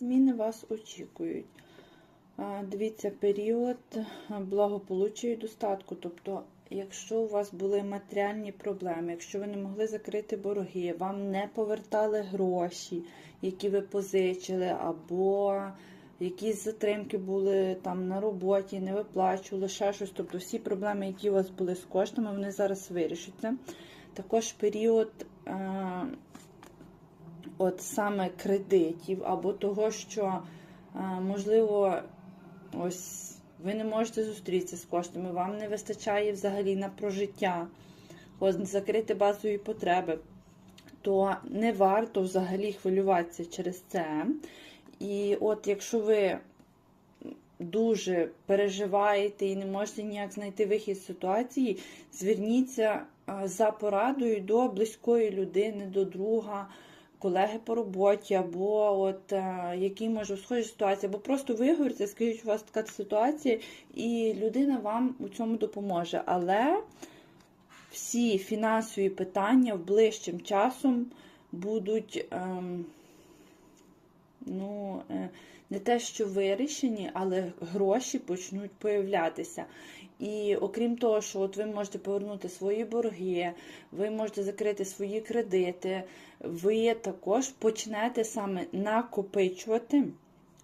зміни вас очікують. Дивіться, період благополуччя і достатку. Тобто, якщо у вас були матеріальні проблеми, якщо ви не могли закрити борги, вам не повертали гроші, які ви позичили, або якісь затримки були там на роботі, не виплачували, ще щось. Тобто всі проблеми, які у вас були з коштами, вони зараз вирішаться. Також період. От саме кредитів, або того, що, е, можливо, ось ви не можете зустрітися з коштами, вам не вистачає взагалі на прожиття, закрити базові потреби, то не варто взагалі хвилюватися через це. І от якщо ви дуже переживаєте і не можете ніяк знайти вихід з ситуації, зверніться е, за порадою до близької людини, до друга, колеги по роботі, або от е, який може схожі ситуації, або просто виговоріться, скажіть, у вас така ситуація, і людина вам у цьому допоможе. Але всі фінансові питання в ближчим часом будуть. ем, ну, е, не те, що вирішені, але гроші почнуть появлятися. І окрім того, що от ви можете повернути свої борги, ви можете закрити свої кредити, ви також почнете саме накопичувати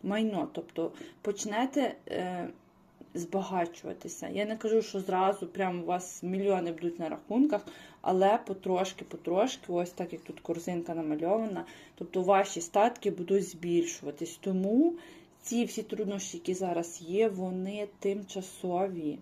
майно, тобто почнете е, збагачуватися. Я не кажу, що зразу прямо у вас мільйони будуть на рахунках, але потрошки-потрошки, ось так як тут корзинка намальована, тобто ваші статки будуть збільшуватись. Тому ці всі труднощі, які зараз є, вони тимчасові.